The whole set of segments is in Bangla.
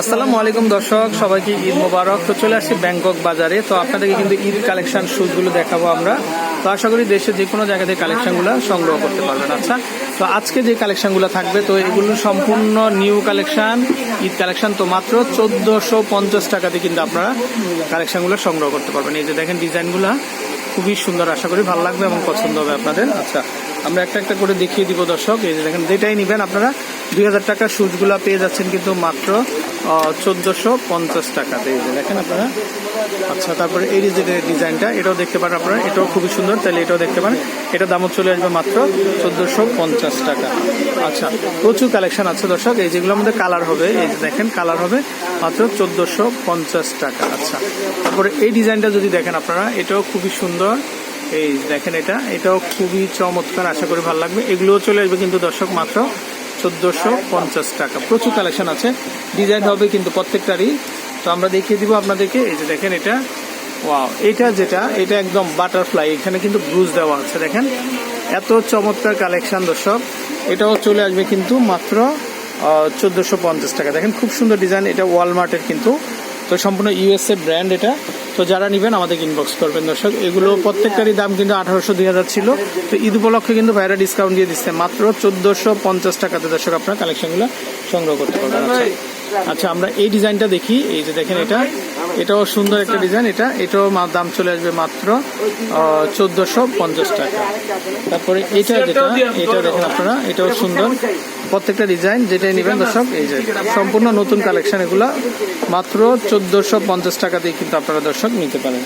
আসসালামু আলাইকুম দর্শক, সবাইকে ঈদ মোবারক। তো চলে আসছি ব্যাংকক বাজারে। তো আপনাদেরকে কিন্তু ঈদ কালেকশন শুজগুলো দেখাবো আমরা। তো আশা করি দেশের যে কোনো জায়গা থেকে কালেকশনগুলো সংগ্রহ করতে পারবেন। আচ্ছা তো আজকে যে কালেকশনগুলো থাকবে, তো এগুলো সম্পূর্ণ নিউ কালেকশন, ঈদ কালেকশন। তো মাত্র চোদ্দোশো পঞ্চাশ টাকাতে কিন্তু আপনারা কালেকশনগুলো সংগ্রহ করতে পারবেন। এই যে দেখেন ডিজাইনগুলো, খুবই সুন্দর। আশা করি ভালো লাগবে এবং পছন্দ হবে আপনাদের। আচ্ছা আমরা একটা একটা করে দেখিয়ে দিব দর্শক। এই যে দেখেন, যেটাই নেবেন আপনারা দুই হাজার টাকার শুজগুলো পেয়ে যাচ্ছেন কিন্তু মাত্র চোদ্দোশো পঞ্চাশ টাকাতে এই যে দেখেন আপনারা? আচ্ছা তারপরে এই যে ডিজাইনটা, এটাও দেখতে পারেন আপনারা। এটাও খুবই সুন্দর, তাহলে এটাও দেখতে পারেন। এটা দামও চলে আসবে মাত্র চোদ্দোশো পঞ্চাশ টাকা। আচ্ছা প্রচুর কালেকশন আছে দর্শক। এই যেগুলোর মধ্যে কালার হবে, এই যে দেখেন কালার হবে মাত্র চোদ্দোশো পঞ্চাশ টাকা। আচ্ছা তারপরে এই ডিজাইনটা যদি দেখেন আপনারা, এটাও খুবই সুন্দর। এই দেখেন এটা, এটাও খুবই চমৎকার, আশা করি ভালো লাগবে। এগুলোও চলে আসবে কিন্তু দর্শক মাত্র চোদ্দোশো পঞ্চাশ টাকা। প্রচুর কালেকশন আছে। ডিজাইন হবে কিন্তু প্রত্যেকটারই। তো আমরা দেখিয়ে দিব আপনাদেরকে। এই যে দেখেন এটা। ওয়াও এটা যেটা, এটা একদম বাটারফ্লাই এখানে কিন্তু ব্রুজ দেওয়া আছে, দেখেন। এত চমৎকার কালেকশন দর্শক। এটাও চলে আসবে কিন্তু মাত্র চোদ্দোশো পঞ্চাশ টাকা। দেখেন খুব সুন্দর ডিজাইন এটা ওয়ালমার্টের কিন্তু। তো সম্পূর্ণ ইউএসএ ব্র্যান্ড এটা। তো যারা নেবেন আমাদের ইনবক্স করবেন দর্শক। এগুলো প্রত্যেকটারই দাম কিন্তু আঠারোশো দুই হাজার ছিল। তো ঈদ উপলক্ষে কিন্তু ভাইরা ডিসকাউন্ট দিয়ে দিচ্ছে। মাত্র চোদ্দোশো পঞ্চাশ টাকাতে দর্শক আপনার কালেকশনগুলো সংগ্রহ করতে পারবেন। আচ্ছা। আচ্ছা আমরা এই ডিজাইনটা দেখি। এই যে দেখেন এটা। এটাও সুন্দর একটা ডিজাইন এটা। এটাও দাম চলে আসবে মাত্র চোদ্দোশো পঞ্চাশ টাকা। তারপরে এটা যেটা এটা দেখেন আপনারা এটাও সুন্দর। প্রত্যেকটা ডিজাইন যেটাই নেবেন দর্শক এই যে সম্পূর্ণ নতুন কালেকশন এগুলো মাত্র চোদ্দোশো পঞ্চাশ টাকা দিয়ে কিন্তু আপনারা দর্শক নিতে পারেন।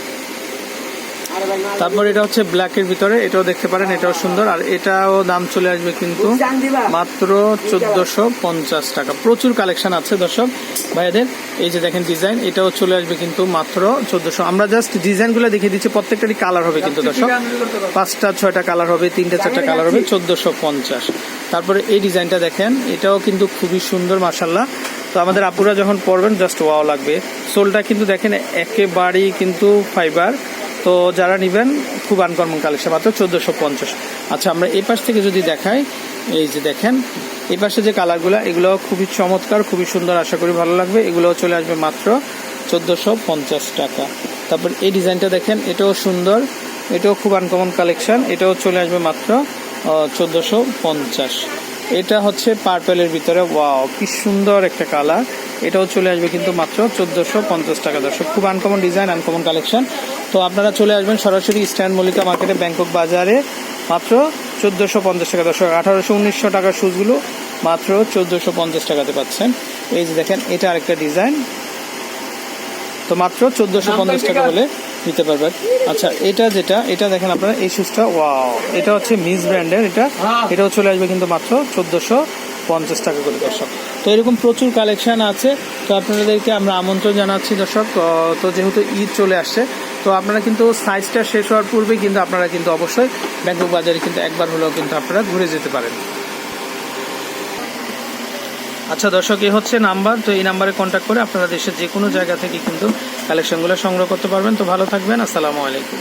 তারপর এটা হচ্ছে ব্ল্যাকের ভিতরে, এটাও দেখতে পারেন, এটাও সুন্দর। আর এটাও দাম চলে আসবে কিন্তু মাত্র চোদ্দশো পঞ্চাশ টাকা। প্রচুর কালেকশন আছে দর্শক, ভাইয়াদের। এই যে দেখেন ডিজাইন এটাও চলে আসবে কিন্তু মাত্র চোদ্দশো। আমরা জাস্ট ডিজাইনগুলো দেখিয়ে দিচ্ছি, প্রত্যেকটারই কালার হবে কিন্তু দর্শক। পাঁচটা, ছয়টা কালার হবে, তিনটা, চারটা কালার হবে, চোদ্দশো পঞ্চাশ। তারপরে এই ডিজাইনটা দেখেন, এটাও কিন্তু খুবই সুন্দর মাসাল্লাহ তো আমাদের আপুরা যখন পরবেন জাস্ট ওয়াও লাগবে। সোলটা কিন্তু দেখেন, একেবারেই কিন্তু ফাইবার তো যারা নেবেন, খুব আনকমন কালেকশন, মাত্র চোদ্দোশো পঞ্চাশ। আচ্ছা আমরা এই পাশ থেকে যদি দেখাই, এই যে দেখেন, এই পাশে যে কালারগুলো, এগুলো খুবই চমৎকার, খুবই সুন্দর, আশা করি ভালো লাগবে। এগুলো চলে আসবে মাত্র চোদ্দোশো পঞ্চাশ টাকা। তারপর এই ডিজাইনটা দেখেন, এটাও সুন্দর, এটাও খুব আনকমন কালেকশন, এটাও চলে আসবে মাত্র চোদ্দোশো পঞ্চাশ। এটা হচ্ছে পার্পেলের ভিতরে ওয়াও কি সুন্দর একটা কালার। এটাও চলে আসবে কিন্তু মাত্র চোদ্দোশো পঞ্চাশ টাকা। দর্শক খুব আনকমন ডিজাইন আনকমন কালেকশন তো আপনারা চলে আসবেন সরাসরি স্ট্যান্ড মল্লিকা মার্কেটে ব্যাংকক বাজারে মাত্র চোদ্দোশো পঞ্চাশ টাকা। দর্শক আঠারোশো উনিশশো টাকার শুজগুলো মাত্র চোদ্দোশো পঞ্চাশ টাকাতে পাচ্ছেন। এই যে দেখেন এটা আরেকটা ডিজাইন তো মাত্র চোদ্দোশো পঞ্চাশ টাকা হলে নিতে পারবেন। আচ্ছা এটা যেটা এটা দেখেন আপনারা এই শুজটা ওয়াও এটা হচ্ছে মিস ব্র্যান্ডের এটা এটাও চলে আসবে কিন্তু মাত্র চোদ্দোশো পঞ্চাশ টাকা করে, দর্শক। তো এরকম প্রচুর কালেকশান আছে। তো আপনাদেরকে আমরা আমন্ত্রণ জানাচ্ছি, দর্শক। তো যেহেতু ঈদ চলে আসছে, তো আপনারা কিন্তু সাইজটা শেষ হওয়ার পূর্বে কিন্তু আপনারা কিন্তু অবশ্যই ব্যাংকক বাজারে কিন্তু একবার হলেও কিন্তু আপনারা ঘুরে যেতে পারেন। আচ্ছা দর্শক এই হচ্ছে নাম্বার। তো এই নাম্বারে কন্ট্যাক্ট করে আপনারা দেশের যে কোনো জায়গা থেকে কিন্তু কালেকশনগুলো সংগ্রহ করতে পারবেন। তো ভালো থাকবেন। আসসালামু আলাইকুম।